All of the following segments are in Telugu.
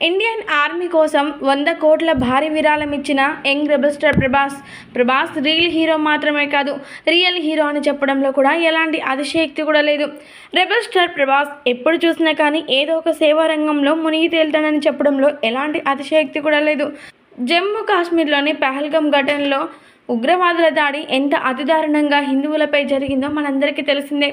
ఇండియన్ ఆర్మీ కోసం వంద కోట్ల భారీ విరాళం ఇచ్చిన young rebel star Prabhas. Prabhas real hero మాత్రమే కాదు రియల్ హీరో అని చెప్పడంలో కూడా ఎలాంటి అతిశయక్తి కూడా లేదు. రెబల్ స్టార్ ప్రభాస్ ఎప్పుడు చూసినా కానీ ఏదో ఒక సేవా రంగంలో మునిగి తేలుతానని చెప్పడంలో ఎలాంటి అతిశయక్తి కూడా లేదు. జమ్మూ కాశ్మీర్లోని పహల్గం ఘటనలో ఉగ్రవాదుల దాడి ఎంత అతిదారుణంగా హిందువులపై జరిగిందో మనందరికీ తెలిసిందే.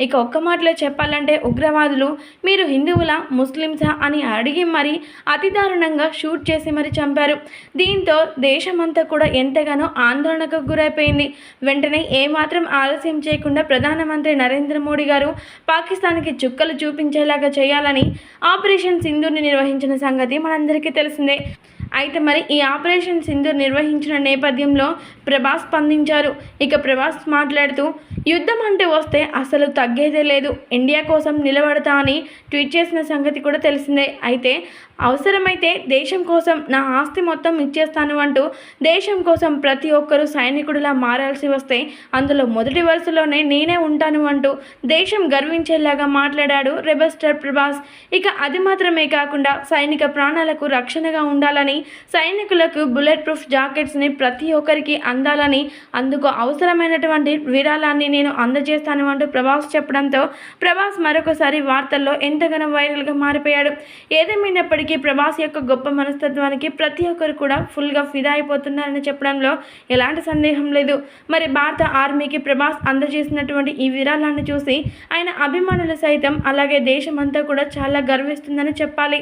ఇక ఒక్క మాటలో చెప్పాలంటే ఉగ్రవాదులు మీరు హిందువుల ముస్లింసా అని అడిగి మరీ అతి దారుణంగా షూట్ చేసి మరీ చంపారు. దీంతో దేశమంతా కూడా ఎంతగానో ఆందోళనకు గురైపోయింది. వెంటనే ఏమాత్రం ఆలస్యం చేయకుండా ప్రధానమంత్రి నరేంద్ర మోడీ గారు పాకిస్తాన్కి చుక్కలు చూపించేలాగా చేయాలని ఆపరేషన్ సింధూర్ని నిర్వహించిన సంగతి మనందరికీ తెలిసిందే. అయితే మరి ఈ ఆపరేషన్ సింధూర్ నిర్వహించిన నేపథ్యంలో ప్రభాస్ స్పందించారు. ఇక ప్రభాస్ మాట్లాడుతూ యుద్ధం అంటే వస్తే అసలు తగ్గేదే లేదు. ఇండియా కోసం నిలబడతా అని ట్వీట్ చేసిన సంగతి కూడా తెలిసిందే. అయితే అవసరమైతే దేశం కోసం నా ఆస్తి మొత్తం ఇచ్చేస్తాను అంటూ దేశం కోసం ప్రతి ఒక్కరూ సైనికుడిలా మారాల్సి వస్తే అందులో మొదటి వరుసలోనే నేనే ఉంటాను అంటూ దేశం గర్వించేలాగా మాట్లాడాడు రెబల్ స్టార్ ప్రభాస్. ఇక అది మాత్రమే కాకుండా సైనిక ప్రాణాలకు రక్షణగా ఉండాలని సైనికులకు బుల్లెట్ ప్రూఫ్ జాకెట్స్ని ప్రతి ఒక్కరికి అందాలని అందుకు అవసరమైనటువంటి విరాళాన్ని నేను అందజేస్తాను అంటూ ప్రభాస్ చెప్పడంతో ప్రభాస్ మరొకసారి వార్తల్లో ఎంతగానో వైరల్గా మారిపోయాడు. ఏదేమైనప్పటికీ ప్రభాస్ యొక్క గొప్ప మనస్తత్వానికి ప్రతి ఒక్కరు కూడా ఫుల్గా ఫిదా అయిపోతున్నారని చెప్పడంలో ఎలాంటి సందేహం లేదు. మరి భారత ఆర్మీకి ప్రభాస్ అందజేసినటువంటి ఈ విరాళాన్ని చూసి ఆయన అభిమానులు సైతం అలాగే దేశమంతా కూడా చాలా గర్విస్తుందని చెప్పాలి.